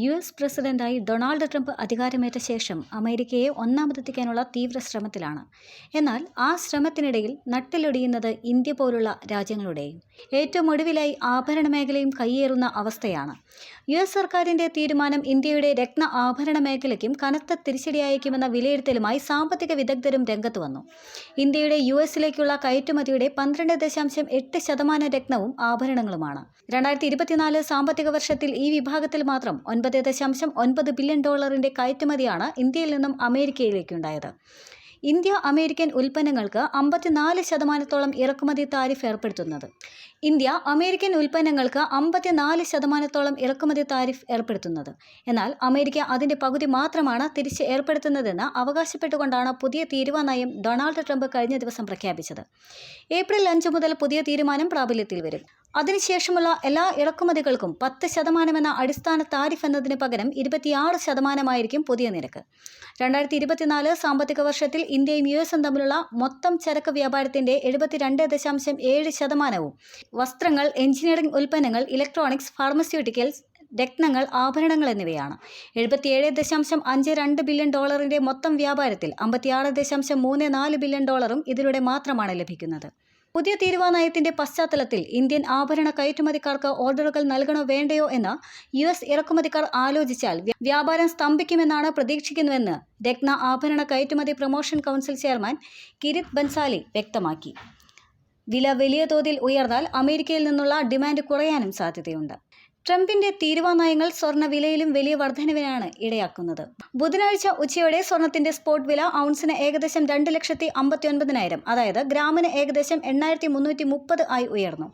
U S പ്രസിഡന്റായി Donald Trump അധികാരമേറ്റ ശേഷം അമേരിക്കയെ ഒന്നാമതെത്തിക്കാനുള്ള തീവ്ര ശ്രമത്തിലാണ് എന്നാൽ ആ ശ്രമത്തിനിടയിൽ നട്ടിലൊടിയുന്നത് ഇന്ത്യ പോലുള്ള രാജ്യങ്ങളുടെയും ഏറ്റവും ഒടുവിലായി ആഭരണ മേഖലയും കയ്യേറുന്ന അവസ്ഥയാണ്. യു എസ് സർക്കാരിന്റെ തീരുമാനം ഇന്ത്യയുടെ രത്ന ആഭരണ മേഖലയ്ക്കും കനത്ത തിരിച്ചടിയായേക്കുമെന്ന വിലയിരുത്തലുമായി സാമ്പത്തിക വിദഗ്ധരും രംഗത്ത് വന്നു. ഇന്ത്യയുടെ യു എസിലേക്കുള്ള കയറ്റുമതിയുടെ പന്ത്രണ്ട് ദശാംശം എട്ട് ശതമാനം രത്നവും ആഭരണങ്ങളുമാണ്. രണ്ടായിരത്തി ഇരുപത്തിനാല് സാമ്പത്തിക വർഷത്തിൽ ഈ വിഭാഗത്തിൽ മാത്രം ഒൻപത് ദശാംശം ഒൻപത് ബില്യൺ ഡോളറിന്റെ കയറ്റുമതിയാണ് ഇന്ത്യയിൽ നിന്നും അമേരിക്കയിലേക്കുണ്ടായത്. ഇന്ത്യ അമേരിക്കൻ ഉൽപ്പന്നങ്ങൾക്ക് അമ്പത്തിനാല് ശതമാനത്തോളം ഇറക്കുമതി താരിഫ് ഏർപ്പെടുത്തുന്നത്. ഇന്ത്യ അമേരിക്കൻ ഉൽപ്പന്നങ്ങൾക്ക് അമ്പത്തിനാല് ശതമാനത്തോളം ഇറക്കുമതി താരിഫ് ഏർപ്പെടുത്തുന്നത്. എന്നാൽ അമേരിക്ക അതിന്റെ പകുതി മാത്രമാണ് തിരിച്ച് ഏർപ്പെടുത്തുന്നതെന്ന് അവകാശപ്പെട്ടുകൊണ്ടാണ് പുതിയ തീരുവ നയം ഡൊണാൾഡ് ട്രംപ് കഴിഞ്ഞ ദിവസം പ്രഖ്യാപിച്ചത്. ഏപ്രിൽ അഞ്ച് മുതൽ പുതിയ തീരുമാനം പ്രാബല്യത്തിൽ വരും. അതിനുശേഷമുള്ള എല്ലാ ഇറക്കുമതികൾക്കും പത്ത് ശതമാനമെന്ന അടിസ്ഥാന താരിഫ് എന്നതിന് പകരം ഇരുപത്തിയാറ് ശതമാനമായിരിക്കും പുതിയ നിരക്ക്. രണ്ടായിരത്തി ഇരുപത്തിനാല് സാമ്പത്തിക വർഷത്തിൽ ഇന്ത്യയും യു എസും തമ്മിലുള്ള മൊത്തം ചരക്ക് വ്യാപാരത്തിന്റെ എഴുപത്തിരണ്ട് ദശാംശം ഏഴ് ശതമാനവും. വസ്ത്രങ്ങൾ എഞ്ചിനീയറിംഗ് ഉൽപ്പന്നങ്ങൾ ഇലക്ട്രോണിക്സ് ഫാർമസ്യൂട്ടിക്കൽസ് രത്നങ്ങൾ ആഭരണങ്ങൾ എന്നിവയാണ്. എഴുപത്തിയേഴ് ദശാംശം അഞ്ച് രണ്ട് ബില്യൺ ഡോളറിന്റെ മൊത്തം വ്യാപാരത്തിൽ അമ്പത്തിയാറ് ദശാംശം മൂന്ന് നാല് ബില്യൺ ഡോളറും ഇതിലൂടെ മാത്രമാണ് ലഭിക്കുന്നത്. പുതിയ തീരുമാനയത്തിന്റെ പശ്ചാത്തലത്തിൽ ഇന്ത്യൻ ആഭരണ കയറ്റുമതിക്കാർക്ക് ഓർഡറുകൾ നൽകണോ വേണ്ടയോ എന്ന് യു എസ് ഇറക്കുമതിക്കാർ ആലോചിച്ചാൽ വ്യാപാരം സ്തംഭിക്കുമെന്നാണ് പ്രതീക്ഷിക്കുന്നുവെന്ന് രത്ന ആഭരണ കയറ്റുമതി promotion council chairman Kirit Bansali വ്യക്തമാക്കി. വില വലിയ തോതിൽ ഉയർന്നാൽ അമേരിക്കയിൽ നിന്നുള്ള ഡിമാൻഡ് കുറയാനും സാധ്യതയുണ്ട്. ട്രംപിന്റെ തീരുവാനയങ്ങൾ സ്വർണ വിലയിലും വലിയ വർധനവിനാണ് ഇടയാക്കുന്നത്. ബുധനാഴ്ച ഉച്ചയോടെ സ്വർണത്തിന്റെ സ്പോട്ട് വില ഔൺസിന് ഏകദേശം രണ്ട് ലക്ഷത്തി അമ്പത്തി ഒൻപതിനായിരം അതായത് ഗ്രാമിന് ഏകദേശം എണ്ണായിരത്തി മുന്നൂറ്റി മുപ്പത് ആയി ഉയർന്നു.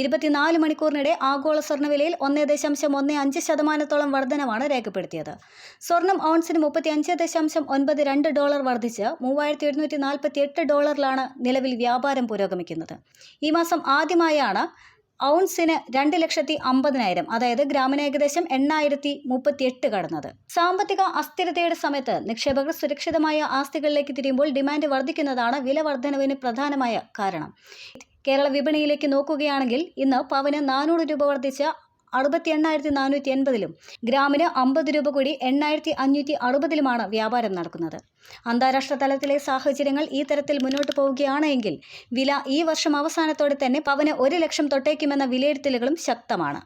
ഇരുപത്തിനാല് മണിക്കൂറിനിടെ ആഗോള സ്വർണവിലയിൽ ഒന്നേ ദശാംശം ഒന്ന് അഞ്ച് ശതമാനത്തോളം വർധനമാണ് രേഖപ്പെടുത്തിയത്. സ്വർണം ഔൺസിന് മുപ്പത്തി അഞ്ച് ദശാംശം ഒൻപത് രണ്ട് ഡോളർ വർദ്ധിച്ച് മൂവായിരത്തി എഴുന്നൂറ്റി നാൽപ്പത്തി എട്ട് ഡോളറിലാണ് നിലവിൽ വ്യാപാരം പുരോഗമിക്കുന്നത്. ഈ മാസം ആദ്യമായാണ് ഔൺസിന് രണ്ട് ലക്ഷത്തി അമ്പതിനായിരം അതായത് ഗ്രാമിന് ഏകദേശം എണ്ണായിരത്തി മുപ്പത്തി എട്ട് കടന്നത്. സാമ്പത്തിക അസ്ഥിരതയുടെ സമയത്ത് നിക്ഷേപകർ സുരക്ഷിതമായ ആസ്തികളിലേക്ക് തിരിയുമ്പോൾ ഡിമാൻഡ് വർദ്ധിക്കുന്നതാണ് വില വർധനവിന് പ്രധാനമായ കാരണം. കേരള വിപണിയിലേക്ക് നോക്കുകയാണെങ്കിൽ ഇന്ന് പവന് നാനൂറ് രൂപ വർദ്ധിച്ച് അറുപത്തി എണ്ണായിരത്തി നാനൂറ്റി എൺപതിലും ഗ്രാമിന് അമ്പത് രൂപ കൂടി എണ്ണായിരത്തി അഞ്ഞൂറ്റി അറുപതിലുമാണ് വ്യാപാരം നടക്കുന്നത്. അന്താരാഷ്ട്ര തലത്തിലെ സാഹചര്യങ്ങൾ ഈ തരത്തിൽ മുന്നോട്ട് പോവുകയാണെങ്കിൽ വില ഈ വർഷം അവസാനത്തോടെ തന്നെ പവന് ഒരു ലക്ഷം തൊട്ടേക്കുമെന്ന വിലയിരുത്തലുകളും ശക്തമാണ്.